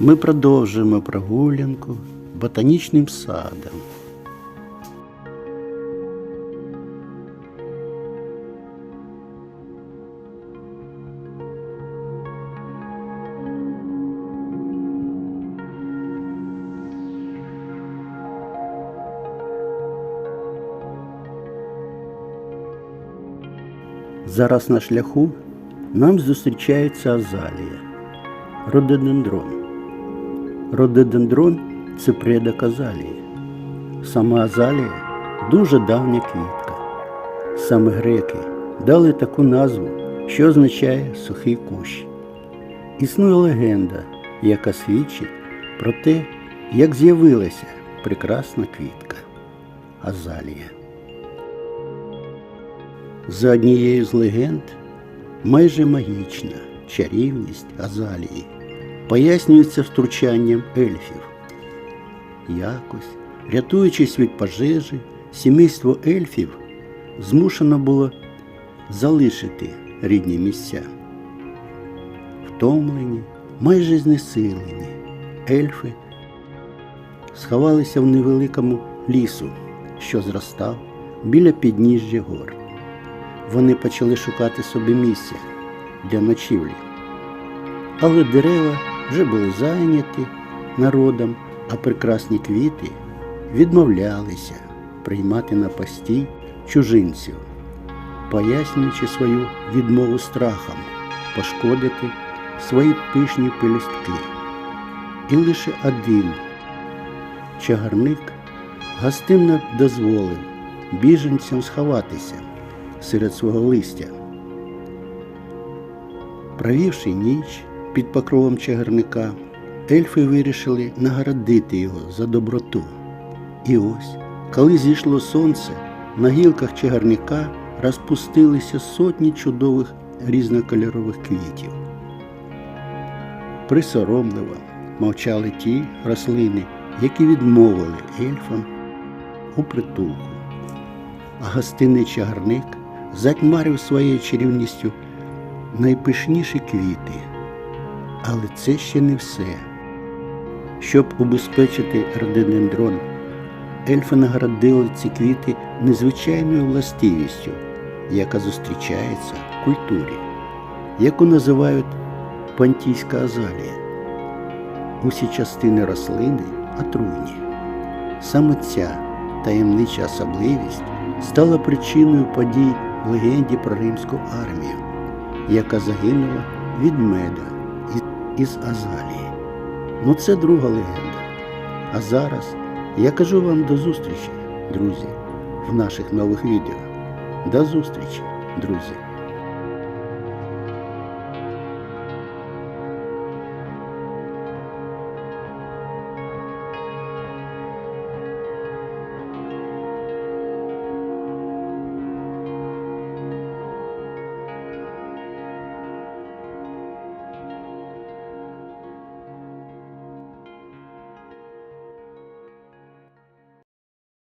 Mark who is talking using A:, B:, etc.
A: Ми продовжуємо прогулянку ботанічним садом. Зараз на шляху нам зустрічається азалія, рододендрон. Рододендрон це предок азалії. Сама азалія дуже давня квітка. Саме греки дали таку назву, що означає сухий кущ. Існує легенда, яка свідчить про те, як з'явилася прекрасна квітка азалія. За однією з легенд, майже магічна чарівність Азалії пояснюється втручанням ельфів. Якось, рятуючись від пожежі, сімейство ельфів змушено було залишити рідні місця. Втомлені, майже знесилені, ельфи сховалися в невеликому лісу, що зростав біля підніжжя гор вони почали шукати собі місця для ночівлі. Але дерева вже були зайняті народом, а прекрасні квіти відмовлялися приймати на постій чужинців, пояснюючи свою відмову страхом пошкодити свої пишні пелюстки. І лише один чагарник гостинно дозволив біженцям сховатися серед свого листя. Провівши ніч під покровом чагарника, ельфи вирішили наградити його за доброту. І ось, коли зійшло сонце, на гілках чагарника розпустилися сотні чудових різнокольорових квітів. Присоромливо мовчали ті рослини, які відмовили ельфам у притулку. А гостинний чагарник затьмарив своєю чарівністю найпишніші квіти. Але це ще не все. Щоб убезпечити рододендрон, ельфи наградили ці квіти незвичайною властивістю, яка зустрічається в культурі, яку називають пантійська азалія. Усі частини рослини отруйні. Саме ця таємнича особливість стала причиною подій в легенді про римську армію, яка загинула від меда із- із Азалії. Ну це друга легенда. А зараз я кажу вам до зустрічі, друзі, в наших нових відео. До зустрічі, друзі!